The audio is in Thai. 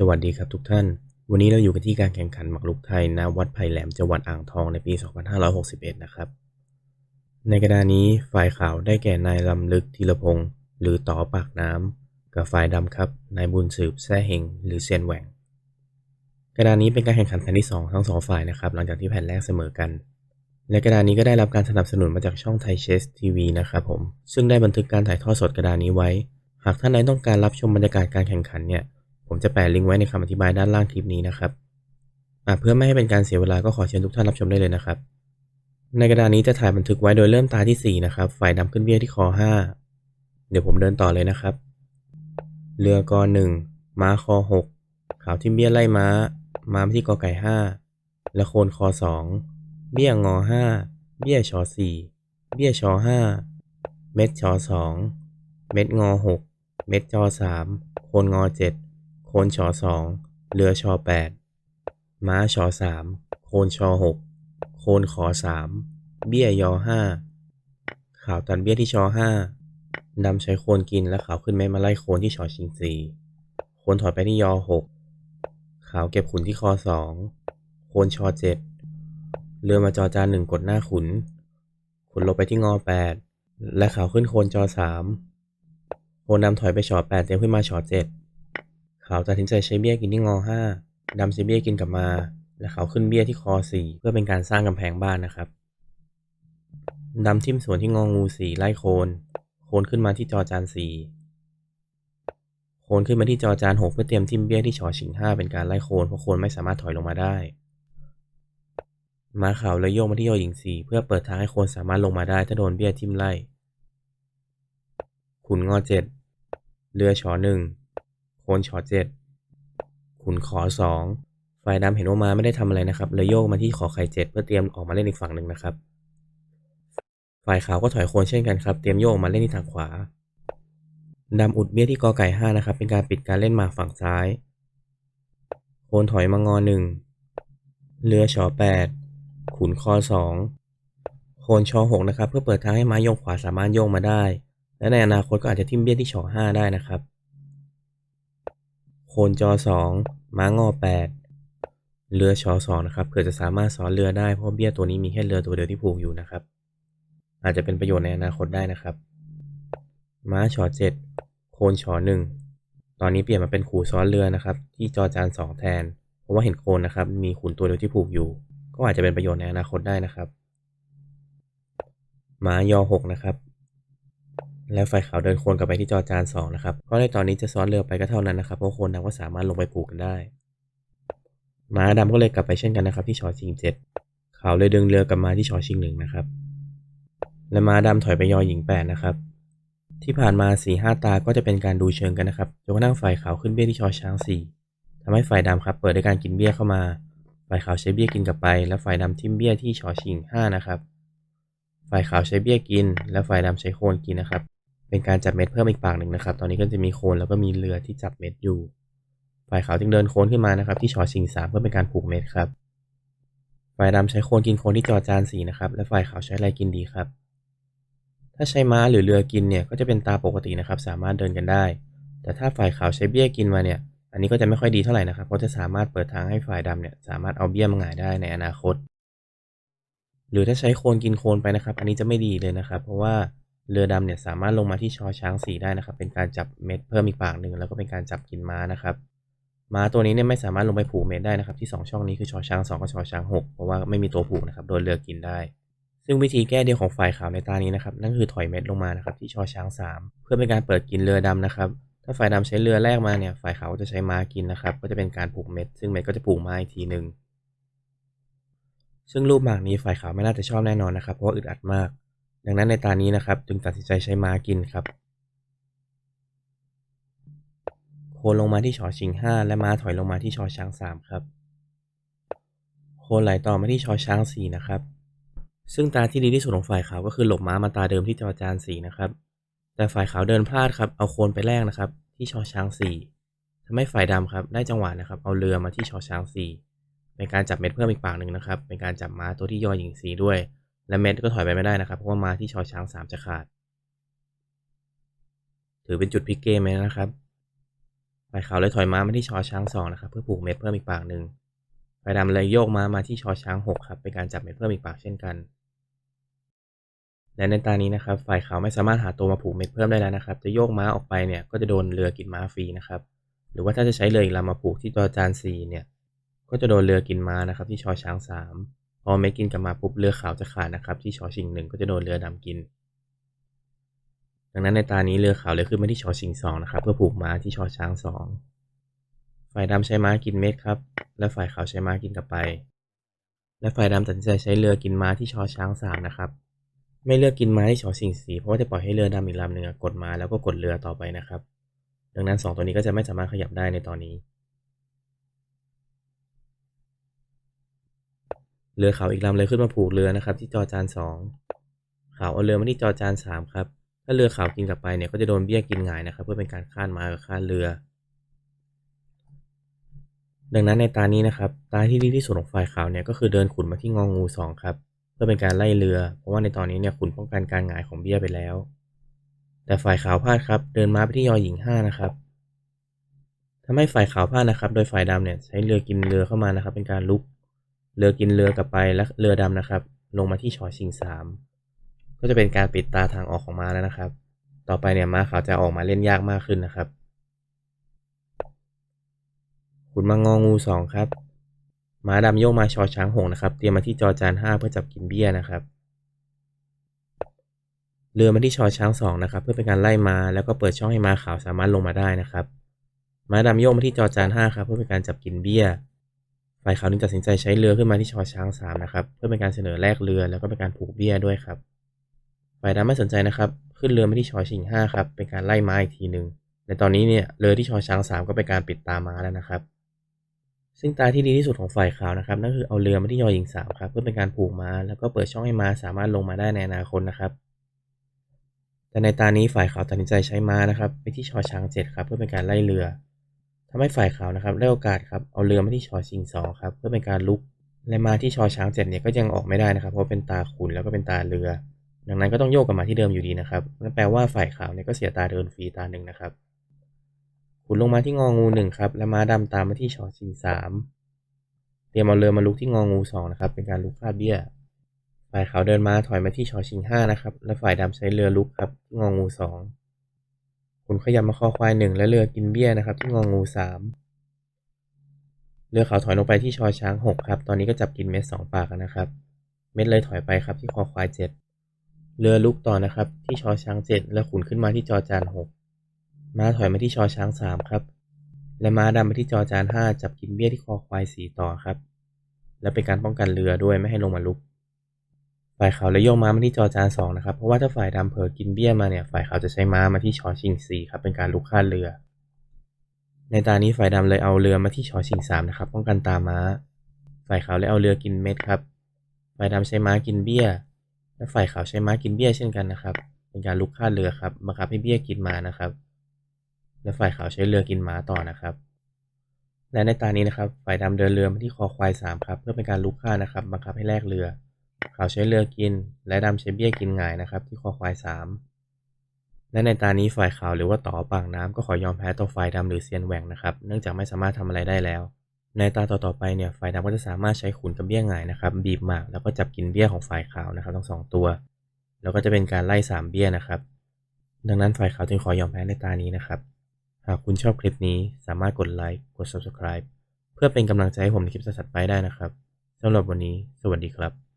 สวัสดีครับทุกท่าน วันนี้เราอยู่กันที่การแข่งขันหมากรุกไทยณวัดไผ่แหลมจังหวัดอ่างทองในปี 2561 นะครับ ในกระดานนี้ฝ่ายขาวได้แก่นายลำลึกธีรพงศ์หรือต่อปากน้ำกับฝ่ายดำครับนายบุญสืบแซ่เฮงหรือเซียนแหวงกระดานนี้เป็นการแข่งขันแผ่นที่ 2 ทั้งสองฝ่ายนะครับ หลังจากที่แผ่นแรกเสมอกัน และกระดานนี้ก็ได้รับการสนับสนุนมาจากช่องไทยเชสทีวีนะครับผมซึ่งได้บันทึกการถ่ายทอดสดกระดานนี้ไว้ หากท่านใดต้องการรับชมบรรยากาศการแข่งขันเนี่ย ผมจะแปะลิงก์ไว้ในคำอธิบายด้านล่างคลิปนี้นะครับเพื่อไม่ให้เป็นการเสียเวลาก็ขอเชิญทุกท่านรับชมได้เลยนะครับ ในกระดานนี้จะถ่ายบันทึกไว้โดยเริ่มตาที่ 4 นะครับฝ่ายดำขึ้นเบี้ยที่คอ 5 เดี๋ยวผมเดินต่อเลยนะครับ เรือกอหนึ่งม้าคอ 6 ขาวทิมเบี้ยไล่ม้า ม้าที่กอไก่ 5 และโคนคอ 2 เบี้ยงอ 5 เบี้ยชอ 4 เบี้ยชอ 5 เม็ดชอ 2 เม็ดงอ 6 เม็ดจอ 3 โคนงอ 7 โคนชอ2เรือชอ8ม้าชอ3โคนชอ6โคนขอ3เบี้ยยอ5ขาวตัดเบี้ยที่ชอ5ดำใช้โคนกินและขาวขึ้นเม็ดมาไล่โคนที่ชอชิง4โคนถอยไปที่ยอ6ขาวเก็บขุนที่คอ2โคนชอ7เรือมาจอจานหนึ่งกดหน้าขุน ขุนลงไปที่งอ8และขาวขึ้นโคนจอ3โคนดำถอยไปชอ8เตรียมขึ้นมาชอเจ็ด 7ขาตัดสินใจใช้เบี้ยกินที่งอ5ดำใช้เบี้ยกินกลับมา และเขาขึ้นเบี้ยที่คอ4เพื่อเป็นการสร้างกำแพงบ้านนะครับดำทิ่มสวนที่งองู4ไล่โคน โคนขึ้นมาที่จอจาน4โคนขึ้นมาที่จอจาน6เพื่อเตรียมทิ่มเบี้ยที่ชอชิง5เป็นการไล่โคนเพราะโคนไม่สามารถถอยลงมาได้ม้าขาวเลยโยกมาที่ยอหญิง4เพื่อเปิดทางให้โคนสามารถลงมาได้ถ้าโดนเบี้ยทิ่มไล่ขุนงอ7เรือชอ1โค นชอ7ขุนขอ2ฝ่ายดำเห็นว่ามาไม่ได้ทำอะไรนะครับเลยโยกมาที่ขอไข่7เพื่อเตรียมออกมาเล่นอีกฝั่งหนึ่งนะครับ ฝ่ายขาวก็ถอยโคนเช่นกันครับ เตรียมโยกมาเล่นที่ทางขวาดำอุดเบี้ยที่กอไก่5นะครับ เป็นการปิดการเล่นมาฝั่งซ้าย โคนถอยมางอ1เรือชอ8ขุนคอ2โคนชอ6นะครับ เพื่อเปิดทางให้ม้ายกขวาสามารถโยกมาได้ และในอนาคตก็อาจจะทิ่มเบี้ยที่ชอ5ได้นะครับ คนจอ 2 ม้างอ 8 เรือชอ2นะครับเผื่อจะสามารถซ้อนเรือได้เพราะเบี้ยตัวนี้มีแค่เรือตัวเดียวที่ผูกอยู่นะครับ อาจจะเป็นประโยชน์ในอนาคตได้นะครับ ม้าชอ7 โคนชอ1 ตอนนี้เปลี่ยนมาเป็นขู่ซ้อนเรือนะครับ ที่จอจาน 2 แทน เพราะว่าเห็นโคนนะครับมีขุนตัวเดียวที่ผูกอยู่ ก็อาจจะเป็นประโยชน์ในอนาคตได้นะครับม้ายอ6นะครับ แล้วฝ่ายขาวเดินโคนกลับไปที่จอจาน2นะครับ เพราะในตอนนี้จะซ้อนเรือไปก็เท่านั้นนะครับ เพราะโคนดำก็สามารถลงไปผูกกันได้ ม้าดำก็เลยกลับไปเช่นกันนะครับ ที่ชอชิง7ขาวเลยดึงเรือกลับมาที่ชอชิง1นะครับ และม้าดำถอยไปยอหญิง8นะครับ ที่ผ่านมา4-5ตาก็จะเป็นการดูเชิงกันนะครับจนกระทั่งฝ่ายขาวขึ้นเบี้ยที่ชอช้าง4ทำให้ฝ่ายดำครับ เปิดด้วยการกินเบี้ยเข้ามา ฝ่ายขาวใช้เบี้ยกินกลับไป และฝ่ายดำทิมเบี้ยที่ชอชิง5นะครับ ฝ่ายขาวใช้เบี้ยกิน และฝ่ายดำใช้โคนกินนะครับ เป็นการจับเม็ดเพิ่มอีกปากหนึ่งนะครับ ตอนนี้ก็จะมีโคนแล้วก็มีเรือที่จับเม็ดอยู่ ฝ่ายขาวจึงเดินโคนขึ้นมานะครับ ที่ชอชิง3เพื่อเป็นการผูกเม็ดครับ ฝ่ายดำใช้โคนกินโคนที่จอจาน4นะครับ และฝ่ายขาวใช้อะไรกินดีครับ ถ้าใช้ม้าหรือเรือกินเนี่ยก็จะเป็นตาปกตินะครับ สามารถเดินกันได้ แต่ถ้าฝ่ายขาวใช้เบี้ยกินมาเนี่ย อันนี้ก็จะไม่ค่อยดีเท่าไหร่นะครับ เพราะจะสามารถเปิดทางให้ฝ่ายดำเนี่ยสามารถเอาเบี้ยมาหงายได้ในอนาคต หรือถ้าใช้โคนกินโคนไปนะครับ อันนี้จะไม่ดีเลยนะครับ เพราะว่า เรือดำเนี่ยสามารถลงมาที่ชอช้างสีได้นะครับ เป็นการจับเม็ดเพิ่มอีกปากหนึ่งแล้วก็เป็นการจับกินม้านะครับม้าตัวนี้เนี่ยไม่สามารถลงไปผูกเม็ดได้นะครับ ที่สองช่องนี้คือชอช้างสองกับชอช้างหกเพราะว่าไม่มีตัวผูกนะครับโดนเรือกินได้ ซึ่งวิธีแก้เดียวของฝ่ายขาวในตานี้นะครับนั่นคือถอยเม็ดลงมานะครับที่ชอช้าง 3 เพื่อเป็นการเปิดกินเรือดำนะครับถ้าฝ่ายดำใช้เรือแรกมาเนี่ยฝ่ายขาวจะใช้ม้ากินนะครับก็จะเป็นการผูกเม็ด ซึ่งเม็ดก็จะผูกม้าอีกทีหนึ่งซึ่งรูปหมากนี้ฝ่ายขาวไม่น่าจะชอบแน่นอนนะครับเพราะว่าอึดอัดมาก ดังนั้นในตานี้นะครับ จึงตัดสินใจใช้ม้ากินครับ โคนลงมาที่ชอชิง 5 และม้าถอยลงมาที่ชอช้าง 3 ครับ โคนไหลต่อมาที่ชอช้าง 4 นะครับ ซึ่งตาที่ดีที่สุดของฝ่ายขาวก็คือหลบม้ามาตาเดิมที่จอจานสีนะครับ แต่ฝ่ายขาวเดินพลาดครับ เอาโคนไปแลกนะครับ ที่ชอช้างสี่ทำให้ฝ่ายดำครับได้จังหวะนะครับ เอาเรือมาที่ชอช้างสี่เป็นการจับเม็ดเพิ่มอีกปากหนึ่งนะครับ เป็นการจับม้าตัวที่ย่อหญิงสีด้วย และเม็ดก็ถอยไปไม่ได้นะครับ เพราะว่ามาที่ชอช้างสามจะขาด ถือเป็นจุดพลิกเกมเลยนะครับฝ่ายขาวเลยถอยม้ามาที่ชอช้างสองนะครับ เพื่อผูกเม็ดเพิ่มอีกปากหนึ่งฝ่ายดำเลยโยกม้ามาที่ชอช้างหกครับเป็นการจับเม็ดเพิ่มอีกปากเช่นกัน และในตานี้นะครับ ฝ่ายขาวไม่สามารถหาตัวมาผูกเม็ดเพิ่มได้แล้วนะครับ จะโยกม้าออกไปเนี่ยก็จะโดนเรือกินม้าฟรีนะครับ หรือว่าถ้าจะใช้เรืออีกลำมาผูกที่จอจานสี่เนี่ย ก็จะโดนเรือกินม้านะครับ ที่ชอช้างสาม อเม็ดกินกลับมาปุ๊บเรือขาวจะขาดนะครับ ที่ชอชิงหนึ่งก็จะโดนเรือดำกิน ดังนั้นในตานี้เรือขาวเลยขึ้นมาที่ชอชิงสองนะครับ เพื่อผูกม้าที่ชอช้างสองฝ่ายดำใช้ม้ากินเม็ดครับ และฝ่ายขาวใช้ม้ากินกลับไป และฝ่ายดำตัดสินใจใช้เรือกินม้าที่ชอช้างสามนะครับ ไม่เลือกกินม้าที่ชอชิงสีเพราะว่าจะปล่อยให้เรือดำอีกลำหนึ่งกดม้าแล้วก็กดเรือต่อไปนะครับ ดังนั้นสองตัวนี้ก็จะไม่สามารถขยับได้ในตอนนี้ เรือขาวอีกลำเลยขึ้นมาผูกเรือนะครับ ที่จอจานสองขาวเอาเรือมาที่จอจานสามครับ ถ้าเรือขาวกินกลับไปเนี่ยก็จะโดนเบี้ยกินหงายนะครับ เพื่อเป็นการค้านมากับค้านเรือ ดังนั้นในตานี้นะครับตาที่ดีที่สุดของฝ่ายขาวเนี่ยก็คือเดินขุนมาที่งองงูสองครับเพื่อเป็นการไล่เรือ เพราะว่าในตอนนี้เนี่ยขุนป้องกันการหงายของเบี้ยไปแล้ว แต่ฝ่ายขาวพลาดครับเดินม้าไปที่ยอหญิงห้านะครับทำให้ฝ่ายขาวพลาดนะครับ โดยฝ่ายดำเนี่ยใช้เรือกินเรือเข้ามานะครับ เป็นการลุก เรือกินเรือกลับไปและเรือดำนะครับ ลงมาที่ชอชิงสามก็จะเป็นการปิดตาทางออกของม้าแล้วนะครับ ต่อไปเนี่ยม้าขาวจะออกมาเล่นยากมากขึ้นนะครับ ขุนมางองูสองครับม้าดำโยกมาชอช้างหงนะครับ เตรียมมาที่จอจานห้าเพื่อจับกินเบี้ยนะครับ เรือมาที่ชอช้างสองนะครับ เพื่อเป็นการไล่ม้าแล้วก็เปิดช่องให้ม้าขาวสามารถลงมาได้นะครับ ม้าดำโยกมาที่จอจานห้าครับ เพื่อเป็นการจับกินเบี้ย ฝ่ายขาวนึงตัดสินใจใช้เรือขึ้นมาที่ชอช้างสามนะครับ เพื่อเป็นการเสนอแลกเรือแล้วก็เป็นการผูกเบี้ยด้วยครับ ฝ่ายดำไม่สนใจนะครับ ขึ้นเรือมาที่ชอชิงห้าครับ เป็นการไล่ม้าอีกทีหนึ่งในตอนนี้เนี่ยเรือที่ชอช้างสามก็เป็นการปิดตาม้าแล้วนะครับ ซึ่งตาที่ดีที่สุดของฝ่ายขาวนะครับนั่นคือเอาเรือมาที่ยอหญิงสามครับเพื่อเป็นการผูกม้าแล้วก็เปิดช่องให้ม้าสามารถลงมาได้ในอนาคตนะครับแต่ในตานี้ฝ่ายขาวตัดสินใจใช้ม้านะครับ ไปที่ชอช้างเจ็ดครับเพื่อเป็นการไล่เรือ ทำให้ฝ่ายขาวนะครับได้โอกาสครับเอาเรือมาที่ชอชิงสองครับเพื่อเป็นการลุกและมาที่ชอช้างเจ็ดเนี่ยก็ยังออกไม่ได้นะครับเพราะเป็นตาขุนแล้วก็เป็นตาเรือ ดังนั้นก็ต้องโยกกลับมาที่เดิมอยู่ดีนะครับนั่นแปลว่าฝ่ายขาวเนี่ยก็เสียตาเดินฟรีตาหนึ่งนะครับขุนลงมาที่งองูหนึ่งครับและม้าดำตามมาที่ชอชิงสามเตรียมเอาเรือมาลุกที่งองูสองนะครับเป็นการลุกคาดเบี้ย ฝ่ายขาวเดินมาถอยมาที่ชอชิงห้านะครับและฝ่ายดำใช้เรือลุกครับงองูสอง ขยับมาคอควายหนึ่งและเรือกินเบี้ยนะครับ ที่งองูสามเรือขาวถอยลงไปที่ชอช้างหกครับ ตอนนี้ก็จับกินเม็ดสองปากนะครับ เม็ดเลยถอยไปครับที่คอควายเจ็ดเรือลุกต่อนะครับ ที่ชอช้างเจ็ดและขุนขึ้นมาที่จอจานหกม้าถอยมาที่ชอช้างสามครับ และม้าดำมาที่จอจานห้าจับกินเบี้ยที่คอควายสี่ต่อครับ และเป็นการป้องกันเรือด้วยไม่ให้ลงมาลุก ฝ่ายขาวเลยโยกม้ามาที่จอจานสองนะครับ เพราะว่าถ้าฝ่ายดำเผลอกินเบี้ยมาเนี่ย ฝ่ายขาวจะใช้ม้ามาที่ชอชิงสี่ครับ เป็นการลุกคาเรือ ในตานี้ฝ่ายดำเลยเอาเรือมาที่ชอชิงสามนะครับ ป้องกันตาม้า ฝ่ายขาวเลยเอาเรือกินเม็ดครับ ฝ่ายดำใช้ม้ากินเบี้ย และฝ่ายขาวใช้ม้ากินเบี้ยเช่นกันนะครับ เป็นการลุกคาเรือครับ บังคับให้เบี้ยกินมานะครับ และฝ่ายขาวใช้เรือกินม้าต่อนะครับ และในตานี้นะครับ ฝ่ายดำเดินเรือมาที่คอควายสามครับ เพื่อเป็นการลุกฆ่านะครับ บังคับให้แลกเรือ ขาวใช้เรือกิน และดำใช้เบี้ยกินหงายนะครับ ที่คอควายสามและในตานี้ฝ่ายขาวหรือว่าต่อปากน้ำก็ขอยอมแพ้ต่อฝ่ายดำหรือเซียนแหว่งนะครับ เนื่องจากไม่สามารถทำอะไรได้แล้ว ในตาต่อๆไปเนี่ยฝ่ายดำก็จะสามารถใช้ขุนกับเบี้ยหงายนะครับ บีบหมากแล้วก็จับกินเบี้ยของฝ่ายขาวนะครับทั้งสองตัว แล้วก็จะเป็นการไล่สามเบี้ยนะครับ ดังนั้นฝ่ายขาวจึงขอยอมแพ้ในตานี้นะครับ หากคุณชอบคลิปนี้สามารถกดไลค์กด subscribe เพื่อเป็นกำลังใจให้ผมในคลิปถัดๆไปได้นะครับสำหรับวันนี้ สวัสดีครับ